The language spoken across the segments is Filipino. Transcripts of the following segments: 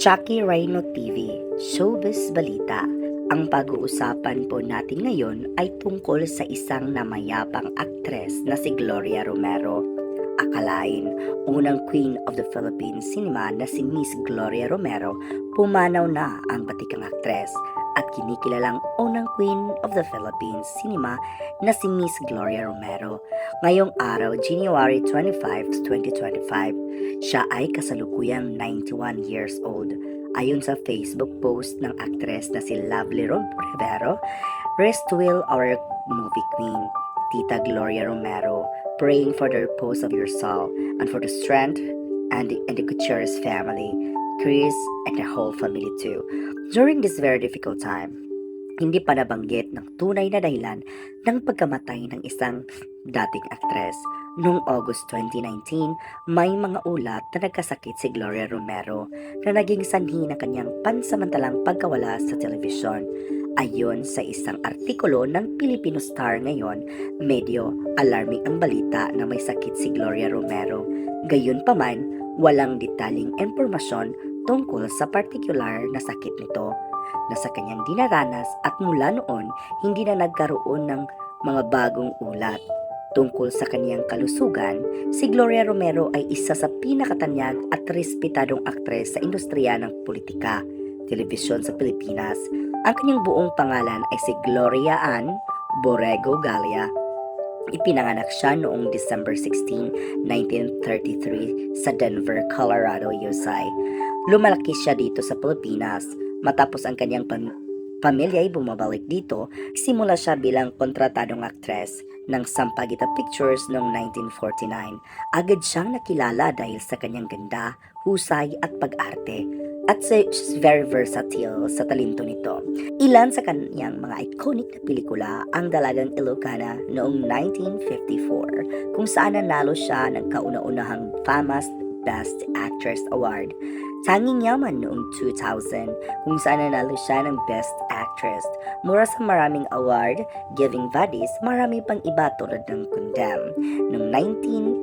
Chucky Rhino TV, Showbiz Balita. Ang pag-uusapan po natin ngayon ay tungkol sa isang namayapang aktres na si Gloria Romero. Akalain, unang queen of the Philippine cinema na si Miss Gloria Romero, pumanaw na ang batikang aktres at kinikilalang unang queen of the Philippine cinema na si Miss Gloria Romero. Ngayong araw, January 25, 2025, siya ay kasalukuyang 91 years old. Ayon sa Facebook post ng aktres na si Lovely Rom- Rivero, Rest will our movie queen, Tita Gloria Romero, praying for the repose of your soul and for the strength and the, and the Gutierrez family, Chris, and the whole family too. During this very difficult time, hindi pa nabanggit ng tunay na dahilan ng pagkamatay ng isang dating aktres. Noong August 2019, may mga ulat na nagkasakit si Gloria Romero na naging sanhi ng kanyang pansamantalang pagkawala sa telebisyon. Ayon sa isang artikulo ng Filipino Star ngayon, medyo alarming ang balita na may sakit si Gloria Romero. Gayunpaman, walang detaling impormasyon tungkol sa partikular na sakit nito na sa kanyang dinaranas at mula noon hindi na nagkaroon ng mga bagong ulat. Tungkol sa kanyang kalusugan, si Gloria Romero ay isa sa pinakatanyag at respetadong aktres sa industriya ng politika, telebisyon sa Pilipinas. Ang kanyang buong pangalan ay si Gloria Ann Borrego Galia. Ipinanganak siya noong December 16, 1933 sa Denver, Colorado, USA. Lumalaki siya dito sa Pilipinas matapos ang kanyang pam- pamilya ay bumabalik dito, simula siya bilang kontratadong aktres ng Sampaguita Pictures noong 1949. Agad siyang nakilala dahil sa kanyang ganda, husay at pag-arte. At she's very versatile sa talento nito. Ilan sa kanyang mga iconic na pelikula ang Dalagang Ilocana noong 1954 kung saan nanalo siya ng kauna-unahang FAMAS Best Actress Award. Tanging Yaman noong 2000 kung saan nanalo siya ng Best Actress. Mura sa maraming award, giving bodies, marami pang iba tulad ng Condemn noong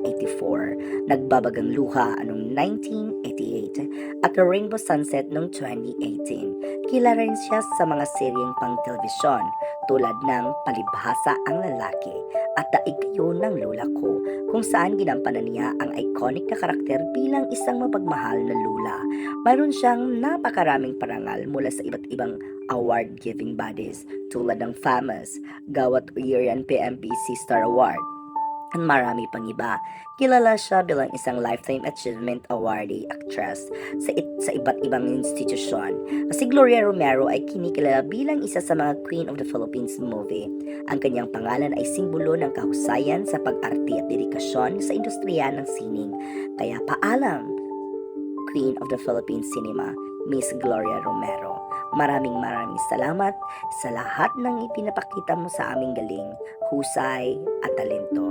1984, Nagbabagang Luha noong 1988, at The Rainbow Sunset noong 2018. Kilala rin siya sa mga seryeng pang telebisyon tulad ng Palibhasa ang Lalaki at Daig ng Lola Ko kung saan ginampanan niya ang iconic na karakter bilang isang mapagmahal na lula. Mayroon siyang napakaraming parangal mula sa iba't ibang award-giving bodies tulad ng FAMAS, Gawat Uyirian PMPC Star Award, at marami pang iba. Kilala siya bilang isang Lifetime Achievement Awardee actress sa, it, sa iba't ibang institusyon. Si Gloria Romero ay kinikilala bilang isa sa mga Queen of the Philippines movie. Ang kanyang pangalan ay simbolo ng kahusayan sa pag-arte at dedikasyon sa industriya ng sining. Kaya paalam, Queen of the Philippine Cinema, Miss Gloria Romero. Maraming maraming salamat sa lahat ng ipinapakita mo sa aming galing, husay at talento.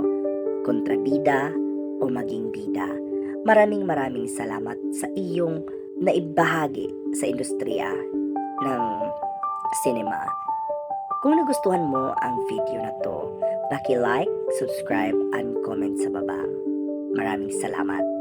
Kontrabida o maging bida. Maraming maraming salamat sa iyong naibahagi sa industriya ng cinema. Kung nagustuhan mo ang video na to, paki-like, subscribe, and comment sa baba. Maraming salamat.